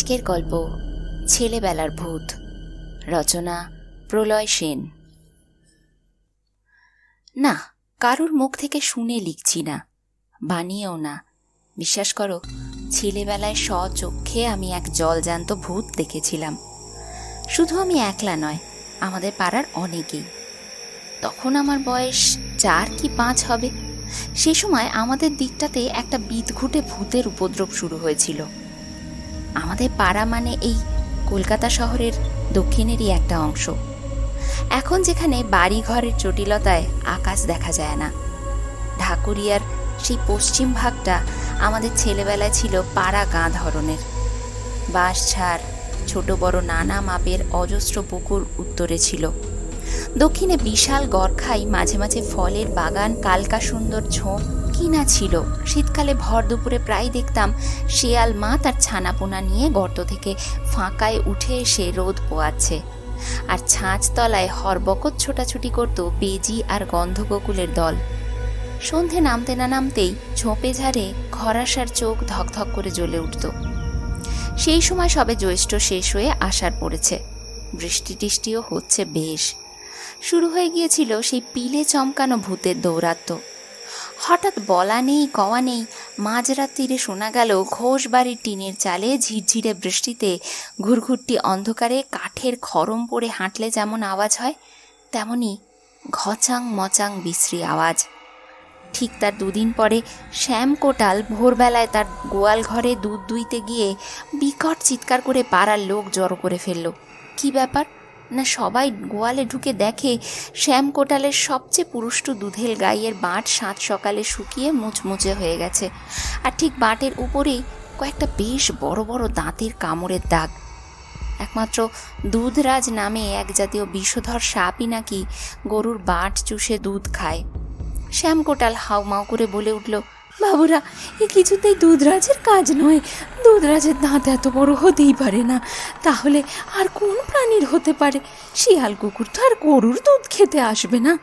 আজকের গল্প, ছেলেবেলার ভূত, রচনা, প্রলয় সেন। না, কারুর মুখ থেকে শুনে লিখছি না, বানিয়েও না। বিশ্বাস করো, ছেলেবেলায় স্বচক্ষে আমি এক জলজান্ত ভূত দেখেছিলাম। শুধু আমি একলা নয়, আমাদের পাড়ার অনেকেই। তখন আমার বয়স চার কি পাঁচ হবে। সে সময় আমাদের দিকটাতে একটা বিদঘুটে ভূতের উপদ্রব শুরু হয়েছিল। আমাদের পাড়া মানে এই কলকাতা শহরের দক্ষিণেরই একটা অংশ। এখন যেখানে বাড়ি ঘরের জটিলতায় আকাশ দেখা যায় না। ঢাকুরিয়ার সেই পশ্চিম ভাগটা আমাদের ছেলেবেলায় ছিল পাড়া গাঁ ধরনের। বাঁশঝাড় ছোট বড় নানা মাপের অজস্র পুকুর উত্তরে ছিল। দক্ষিণে বিশাল গড়খাই মাঝে মাঝে ফলের বাগান, কালকা সুন্দর ঝোঁক কিনা ছিল। শীতকালে ভর দুপুরে প্রায় দেখতাম শেয়াল মা তার ছানাপোনা নিয়ে গর্ত থেকে ফাঁকায় উঠে এসে রোদ পোয়াচ্ছে। আর ছাঁচ তলায় হরবকত ছোটাছুটি করত বেজি আর গন্ধগোকুলের দল। সন্ধে নামতে না নামতেই ঝোপে ঝাড়ে খরাসার চোখ ধকধক করে জ্বলে উঠত। সেই সময় সবে জ্যৈষ্ঠ শেষ হয়ে আসার পড়েছে। বৃষ্টি টিষ্টিও হচ্ছে বেশ। শুরু হয়ে গিয়েছিল সেই পিলে চমকানো ভূতের দৌরাত্ম্য। হঠাৎ বলা নেই, কওয়া নেই। মাঝরাত্রিরে শোনা গেল ঘোষ বাড়ির টিনের চালে ঝিরঝিরে বৃষ্টিতে ঘুরঘুরটি অন্ধকারে কাঠের খরম পড়ে হাঁটলে যেমন আওয়াজ হয়, তেমনি ঘচাং মচাং বিশ্রী আওয়াজ। ঠিক তার দুদিন পরে শ্যাম কোটাল ভোরবেলায় তার গোয়াল ঘরে দুধ দুইতে গিয়ে বিকট চিৎকার করে পাড়ার লোক জড়ো করে ফেলল। কি ব্যাপার? না সবাই গোয়ালে ঢুকে দেখে শ্যাম কোটালের সবচেয়ে পুরুষ্টু দুধেল গাইয়ের বাঁট সাত সকালে শুকিয়ে মুচমুচে হয়ে গেছে। আর ঠিক বাটের উপরেই কয়েকটা বেশ বড় বড় দাঁতের কামড়ের দাগ। একমাত্র দুধরাজ নামে এক জাতীয় বিষধর সাপই নাকি গরুর বাট চুষে দুধ খায়। শ্যাম কোটাল হাউমাউ করে বলে উঠল বাবুরা, এ কিছুতেই দুধরাজের কাজ নয়। দুধরাজের দাঁত এত বড় হতেই পারে না। তাহলে আর কোন প্রাণীর হতে পারে? শিয়াল কুকুর তো আর গরুর দুধ খেতে আসবে না।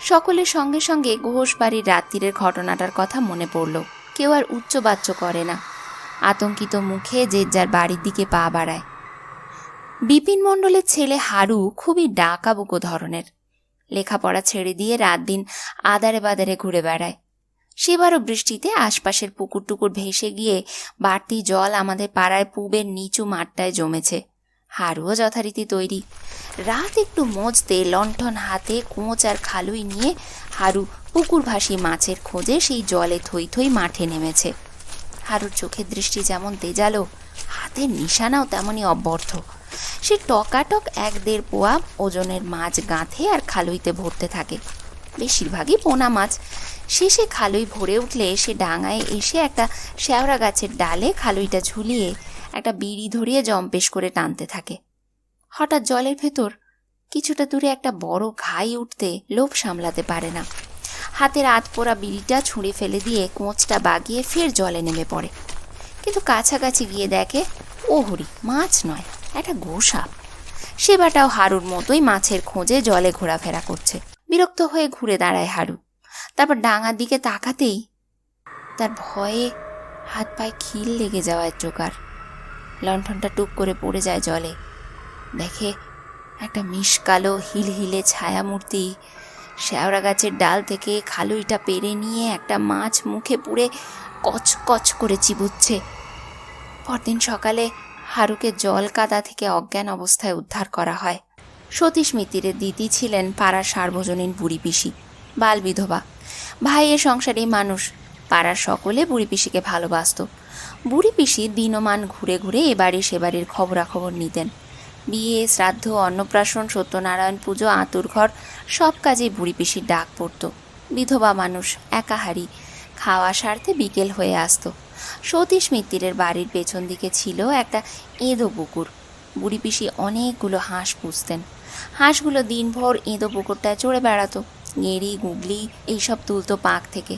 সকলের সঙ্গে সঙ্গে ঘোষ বাড়ির রাত্রিরের ঘটনাটার কথা মনে পড়ল। কেউ আর উচ্চবাচ্য করে না। আতঙ্কিত মুখে যে যার বাড়ির দিকে পা বাড়ায়। বিপিন মণ্ডলের ছেলে হারু খুবই ডাকাবুকো ধরনের। লেখাপড়া ছেড়ে দিয়ে রাত দিন আদারে বাদারে ঘুরে বেড়ায়। সেবারও বৃষ্টিতে আশপাশের পুকুর টুকুর ভেসে গিয়ে বাড়তি জল আমাদের পাড়ায় পুবের নিচু মাঠটায় জমেছে। হাড়ুও যথারীতি তৈরি। রাত একটু মজতে লণ্ঠন হাতে কোঁচ আর খালুই নিয়ে হারু পুকুর ভাসি মাছের খোঁজে সেই জলে থই থই মাঠে নেমেছে। হারুর চোখের দৃষ্টি যেমন তেজালো, হাতের নিশানাও তেমনই অব্যর্থ। সে টকাটক এক দেড় পোয়া ওজনের মাছ গাঁথে আর খালুইতে ভরতে থাকে। বেশিরভাগই পোনা মাছ। শেষে খালুই ভরে উঠলে সে ডাঙায় এসে একটা শেওড়া গাছের ডালে খালুইটা ঝুলিয়ে একটা বিড়ি ধরিয়ে জম্পেশ করে টানতে থাকে। হঠাৎ জলের ভেতর কিছুটা দূরে একটা বড় ঘাই উঠতে লোভ সামলাতে পারে না। হাতের আত পোড়া বিড়িটা ছুঁড়ে ফেলে দিয়ে কোঁচটা বাগিয়ে ফের জলে নেমে পড়ে। কিন্তু কাছাকাছি গিয়ে দেখে ও হরি মাছ নয়, একটা গোসাপ। সেবাটাও হারুর মতোই মাছের খোঁজে জলে ঘোরাফেরা করছে। বিরক্ত হয়ে ঘুরে দাঁড়ায় হারু। তারপর ডাঙার দিকে তাকাতেই তার ভয়ে হাত পায়ে খিল লেগে যাওয়ার জোগাড়। লণ্ঠনটা টুক করে পড়ে যায় জলে। দেখে একটা মিশকালো হিলহিলে ছায়ামূর্তি শেওড়া গাছের ডাল থেকে খালুইটা পেরে নিয়ে একটা মাছ মুখে পুড়ে কচ কচ করে চিবুচ্ছে। পরদিন সকালে হারুকে জল কাদা থেকে অজ্ঞান অবস্থায় উদ্ধার করা হয়। সতীশ মিত্তিরের দিদি ছিলেন পাড়ার সার্বজনীন বুড়ি পিসি, বাল বিধবা। ভাইয়ের সংসারী মানুষ, পাড়ার সকলে বুড়ি পিসিকে ভালোবাসত। বুড়ি পিসি দিনমান ঘুরে ঘুরে এ বাড়ি সে বাড়ির খবরাখবর নিতেন। বিয়ে, শ্রাদ্ধ, অন্নপ্রাশন, সত্যনারায়ণ পুজো, আঁতুর ঘর, সব কাজেই বুড়ি পিসির ডাক পড়তো। বিধবা মানুষ একাহারি, খাওয়া সারতে বিকেল হয়ে আসতো। সতীশ মিত্তিরের বাড়ির পেছন দিকে ছিল একটা এঁদো পুকুর। বুড়ি পিসি অনেকগুলো হাঁস পুষতেন। হাঁসগুলো দিনভর এঁদো পুকুরটায় চড়ে বেড়াতো গেঁড়ি গুগলি এইসব তুলতো পাক থেকে।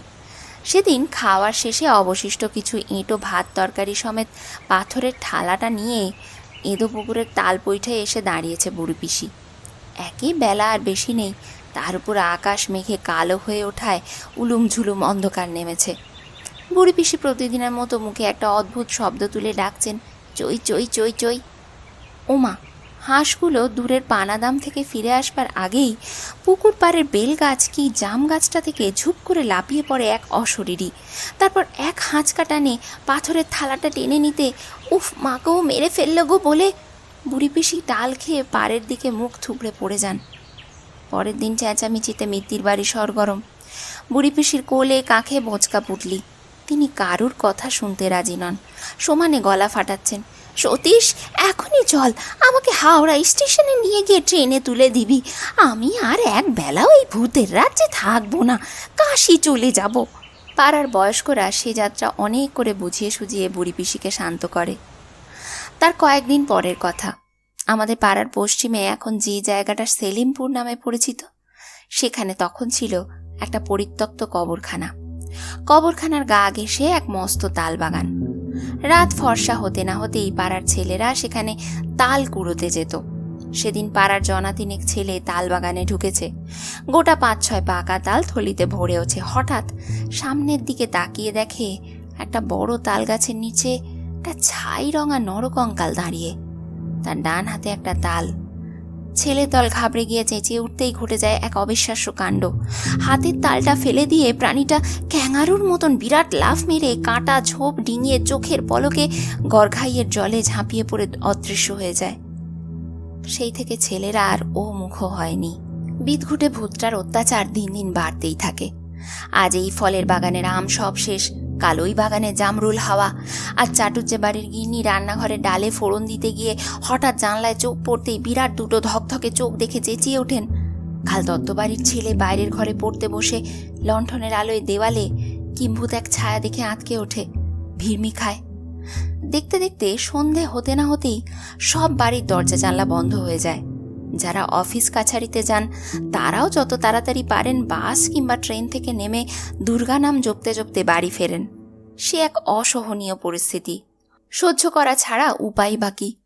সেদিন খাওয়ার শেষে অবশিষ্ট কিছু এঁটো ভাত তরকারি সমেত পাথরের থালাটা নিয়ে এঁদো পুকুরের তাল পৈঠায় এসে দাঁড়িয়েছে বুড়ি পিসি। একই বেলা আর বেশি নেই, তার উপর আকাশ মেঘে কালো হয়ে ওঠায় উলুম ঝুলুম অন্ধকার নেমেছে। বুড়ি পিসি প্রতিদিনের মতো মুখে একটা অদ্ভুত শব্দ তুলে ডাকছেন, চই চই চই চই। ওমা, হাঁসগুলো দূরের পানাদাম থেকে ফিরে আসবার আগেই পুকুর পাড়ের বেল গাছ কি জাম গাছটা থেকে ঝুপ করে লাফিয়ে পড়ে এক অশরীরী। তারপর এক হাঁচকা টানে পাথরের থালাটা টেনে নিতে, উফ মাকেও মেরে ফেলল গো বলে বুড়ি পিসি ডাল খেয়ে পাড়ের দিকে মুখ থুবড়ে পড়ে যান। পরের দিন চেঁচামেচিতে মিত্তির বাড়ি সরগরম। বুড়ি পিসির কোলে কাঁখে বোঁচকা পুটলি। তিনি কারুর কথা শুনতে রাজি নন। সমানে গলা ফাটাচ্ছেন। সতীশ, এখনই চল। আমাকে হাওড়া স্টেশনে নিয়ে গিয়ে ট্রেনে তুলে দিবি। আমি আর এক বেলাও এই ভূতের রাজ্যে থাকব না। কাশি চলে যাব। পাড়ার বয়স্করা সে যাত্রা অনেক করে বুঝিয়ে সুঝিয়ে বুড়ি পিসিকে শান্ত করে। তার কয়েকদিন পরের কথা। আমাদের পাড়ার পশ্চিমে এখন যে জায়গাটা সেলিমপুর নামে পরিচিত, সেখানে তখন ছিল একটা পরিত্যক্ত কবরখানা। কবরখানার গা ঘেঁষে এক মস্ত তাল বাগান রাত ফর্সা হতে না হতেই পাড়ার ছেলেরা সেখানে তাল কুড়োতে যেত। সেদিন পাড়ার জনাতিনেক ছেলে তাল বাগানে ঢুকেছে। গোটা পাঁচ ছয় পাকা তাল থলিতে ভরেওছে হঠাৎ সামনের দিকে তাকিয়ে দেখে একটা বড় তাল গাছের নিচে একটা ছাই রঙা নরকঙ্কাল দাঁড়িয়ে। তার ডান হাতে একটা তাল ছেলের দল ঘাবড়ে গিয়ে চেঁচিয়ে উঠতেই ঘটে যায় এক অবিশ্বাস্য কাণ্ড। হাতের তালটা ফেলে দিয়ে প্রাণীটা ক্যাঙারুর মতন বিরাট লাফ মেরে কাঁটা, ঝোপ ডিঙিয়ে চোখের পলকে গড়ঘাইয়ের জলে ঝাঁপিয়ে পড়ে অদৃশ্য হয়ে যায়। সেই থেকে ছেলেরা আর ও মুখ হয়নি। বিদঘুটে ভূতটার অত্যাচার দিন দিন বাড়তেই থাকে। আজ এই ফলের বাগানের আম সব শেষ। কালোই বাগানে জামরুল হাওয়া। আর চাটুজ্জে বাড়ির গিন্নি রান্নাঘরে ডালে ফোড়ন দিতে গিয়ে হঠাৎ জানলায় চোখ পড়তেই বিরাট দুটো ধকধকে চোখ দেখে চেঁচিয়ে ওঠেন। কাল দত্তবাড়ির ছেলে বাইরের ঘরে পড়তে বসে লণ্ঠনের আলোয় দেওয়ালে কিম্ভূত এক ছায়া দেখে আঁতকে ওঠে। ভিড়মি খায়। দেখতে দেখতে সন্ধে হতে না হতেই সব বাড়ির দরজা জানলা বন্ধ হয়ে যায়। যারা অফিস কাছারিতে যান, তারাও যত তাড়াতাড়ি পারেন বাস কিংবা ট্রেন থেকে নেমে দুর্গা নাম জপতে জপতে বাড়ি ফেরেন। সে এক অসহনীয় পরিস্থিতি। সহ্য করা ছাড়া উপায় বাকি।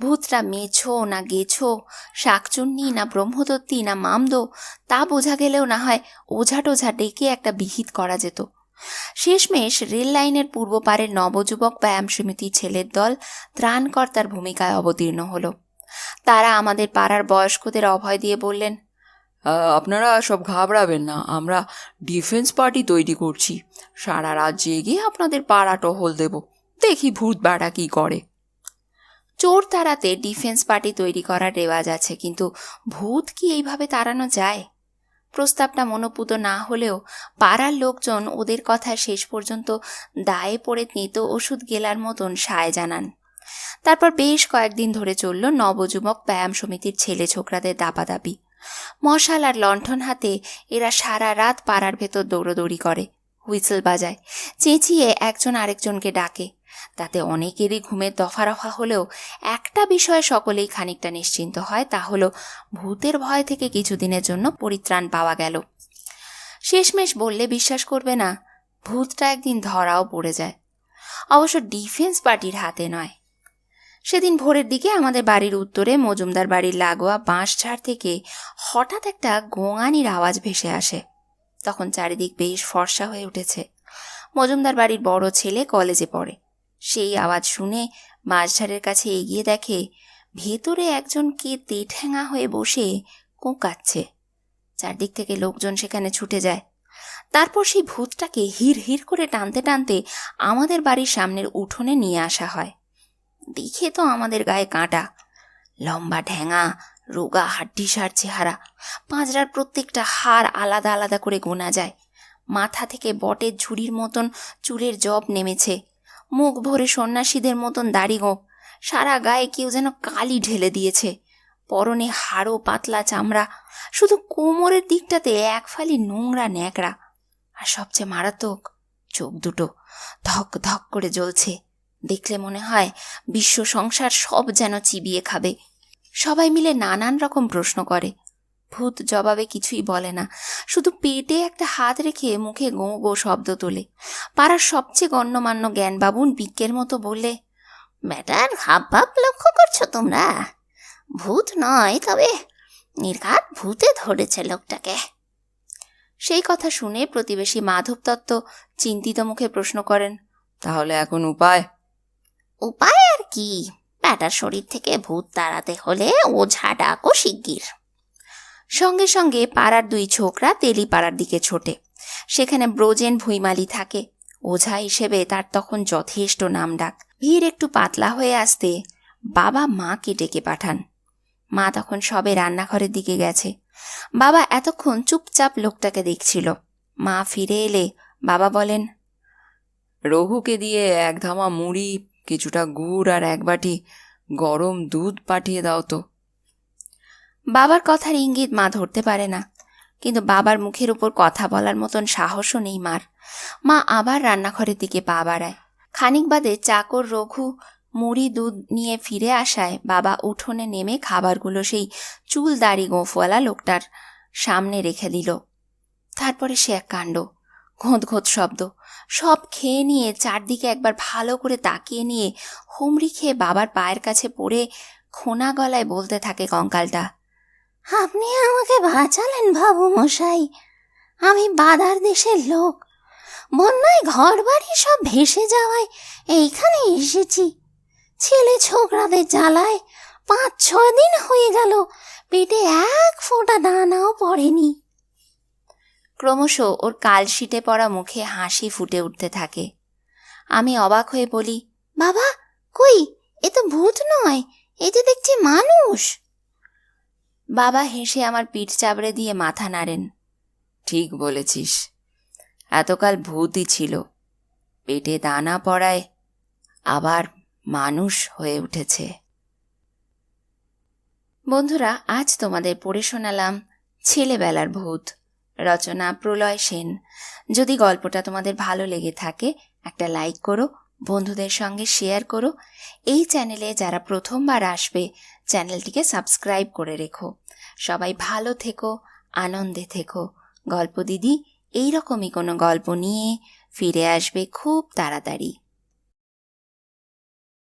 ভূতরা মেছো না গেছো, শাকচুন্নি না ব্রহ্মদত্তি না মামদো, তা বোঝা গেলেও না হয় ওঝা টোঝা ডেকে একটা বিহিত করা যেত। শেষমেশ রেল লাইনের পূর্ব পারের নবযুবক ব্যায়াম সমিতির ছেলের দল ত্রাণকর্তার ভূমিকায় অবতীর্ণ হলো। তারা আমাদের পাড়ার বয়স্কদের অভয় দিয়ে বললেন আপনারা সব ঘাবড়াবেন না আমরা ডিফেন্স পার্টি তৈরি করছি। সারা রাত জেগে আপনাদের পাড়া টহল দেব দেখি ভূত বাড়া কি করে। চোর তাড়াতে ডিফেন্স পার্টি তৈরি করার রেওয়াজ আছে কিন্তু ভূত কি এইভাবে তাড়ানো যায়? প্রস্তাবটা মনোপুত না হলেও পাড়ার লোকজন ওদের কথা শেষ পর্যন্ত দায়ে পড়ে তেঁতো ওষুধ গেলার মতন সায় জানান। তারপর বেশ কয়েকদিন ধরে চলল নবযুবক ব্যায়াম সমিতির ছেলে ছোকরাদের দাপাদাপি। মশাল আর লণ্ঠন হাতে এরা সারা রাত পাড়ার ভেতর দৌড়দৌড়ি করে, হুইসেল বাজায়, চেঁচিয়ে একজন আরেকজনকে ডাকে। তাতে অনেকেরই ঘুমের দফা রফা হলেও একটা বিষয়ে সকলেই খানিকটা নিশ্চিন্ত হয়, তা হলো ভূতের ভয় থেকে কিছুদিনের জন্য পরিত্রাণ পাওয়া গেল। শেষমেশ বললে বিশ্বাস করবে না, ভূতটা একদিন ধরাও পড়ে যায়। অবশ্য ডিফেন্স পার্টির হাতে নয়। সেদিন ভোরের দিকে আমাদের বাড়ির উত্তরে মজুমদার বাড়ির লাগোয়া বাঁশঝাড় থেকে হঠাৎ একটা গোঙানির আওয়াজ ভেসে আসে। তখন চারিদিক বেশ ফর্সা হয়ে উঠেছে। মজুমদার বাড়ির বড় ছেলে কলেজে পড়ে। সেই আওয়াজ শুনে মাঝঝাড়ের কাছে এগিয়ে দেখে ভেতরে একজন কে তেঠ্যাঙা হয়ে বসে কোঁকাচ্ছে। চারদিক থেকে লোকজন সেখানে ছুটে যায়। তারপর সেই ভূতটাকে হির হির করে টানতে টানতে আমাদের বাড়ির সামনের উঠোনে নিয়ে আসা হয়। দেখে তো আমাদের গায়ে কাঁটা। লম্বা ঢ্যাঙা রোগা হাড্ডিসার চেহারা, পাঁজরার প্রত্যেকটা হাড় আলাদা আলাদা করে গোনা যায়। মাথা থেকে বটের ঝুড়ির মতন চুলের জব নেমেছে। মুখ ভরে সন্ন্যাসীদের মতন দাড়ি গোঁপ সারা গায়ে কেউ যেন কালি ঢেলে দিয়েছে। পরনে হাড়ো পাতলা চামড়া। শুধু কোমরের দিকটাতে এক ফালি নোংরা ন্যাকড়া। আর সবচেয়ে মারাত্মক, চোখ দুটো ধক ধক করে জ্বলছে। দেখলে মনে হয় বিশ্ব সংসার সব যেন চিবিয়ে খাবে। সবাই মিলে নানান রকম প্রশ্ন করে। ভূত জবাবে কিছুই বলে না। শুধু পেটে একটা হাত রেখে মুখে গো গো শব্দ তোলে। পাড়ার সবচেয়ে গণ্যমান্য জ্ঞানবাবুন বিজ্ঞের মতো বললে ব্যাটার হাব ভাব লক্ষ্য করছ তোমরা? ভূত নয় তবে নির্ঘাত ভূতে ধরেছে লোকটাকে। সেই কথা শুনে প্রতিবেশী মাধব দত্ত চিন্তিত মুখে প্রশ্ন করেন, তাহলে এখন উপায়? উপায় আর কি? ব্যাটার শরীর থেকে ভূত তাড়াতে হলে ওঝা ডাকো শিগগির। সঙ্গে সঙ্গে পাড়ার দুই ছোকরা তেলি পাড়ার দিকে ছোটে। সেখানে ব্রোজেন ভুইমালি থাকে। ওঝা হিসেবে তার তখন যথেষ্ট নাম ডাক ভিড় একটু পাতলা হয়ে আসতে বাবা মাকে ডেকে পাঠান। মা তখন সবে রান্নাঘরের দিকে গেছে। বাবা এতক্ষণ চুপচাপ লোকটাকে দেখছিল। মা ফিরে এলে বাবা বলেন, রঘুকে দিয়ে এক ধামা মুড়ি কিছুটা গুড় আর এক বাটি গরম দুধ পাঠিয়ে দাও তো। বাবার কথার ইঙ্গিত মা ধরতে পারে না, কিন্তু বাবার মুখের উপর কথা বলার মতন সাহসও নেই মার। মা আবার রান্নাঘরের দিকে পা বাড়ায়। খানিক বাদে চাকর রঘু মুড়ি দুধ নিয়ে ফিরে আসায় বাবা উঠোনে নেমে খাবারগুলো সেই চুল দাড়ি গোঁফওয়ালা লোকটার সামনে রেখে দিল। তারপরে সে এক কাণ্ড ঘোঁত ঘোঁত শব্দ। সব খেয়ে নিয়ে চারদিকে একবার ভালো করে তাকিয়ে নিয়ে হুমড়ি খেয়ে বাবার পায়ের কাছে পড়ে খোনা গলায় বলতে থাকে কঙ্কালটা, আপনি আমাকে বাঁচালেন বাবু মশাই। আমি বাদার দেশের লোক। বন্যায় ঘর বাড়ি সব ভেসে যাওয়ায় এইখানে এসেছি। ছেলে ছোকরাদের জ্বালায় পাঁচ ছয় দিন হয়ে গেল, পেটে এক ফোঁটা দানাও পড়েনি। ক্রমশ ওর কালশিটে পড়া মুখে হাসি ফুটে উঠতে থাকে। আমি অবাক হয়ে বলি, বাবা, কই? এ তো ভূত নয়, এ যে দেখছি মানুষ! বাবা হেসে আমার পিঠ চাবড়ে দিয়ে মাথা নাড়েন। ঠিক বলেছিস, এতকাল ভূতই ছিল, পেটে দানা পড়ায় আবার মানুষ হয়ে উঠেছে। বন্ধুরা, আজ তোমাদের পড়ে শোনালাম ছেলেবেলার ভূত। রচনা প্রলয় সেন। যদি গল্পটা তোমাদের ভালো লেগে থাকে, একটা লাইক করো, বন্ধুদের সঙ্গে শেয়ার করো। এই চ্যানেলে যারা প্রথমবার আসবে, চ্যানেলটিকে সাবস্ক্রাইব করে রেখো। সবাই ভালো থেকো, আনন্দে থেকো। গল্প দিদি, এইরকমই কোনো গল্প নিয়ে ফিরে আসবে খুব তাড়াতাড়ি।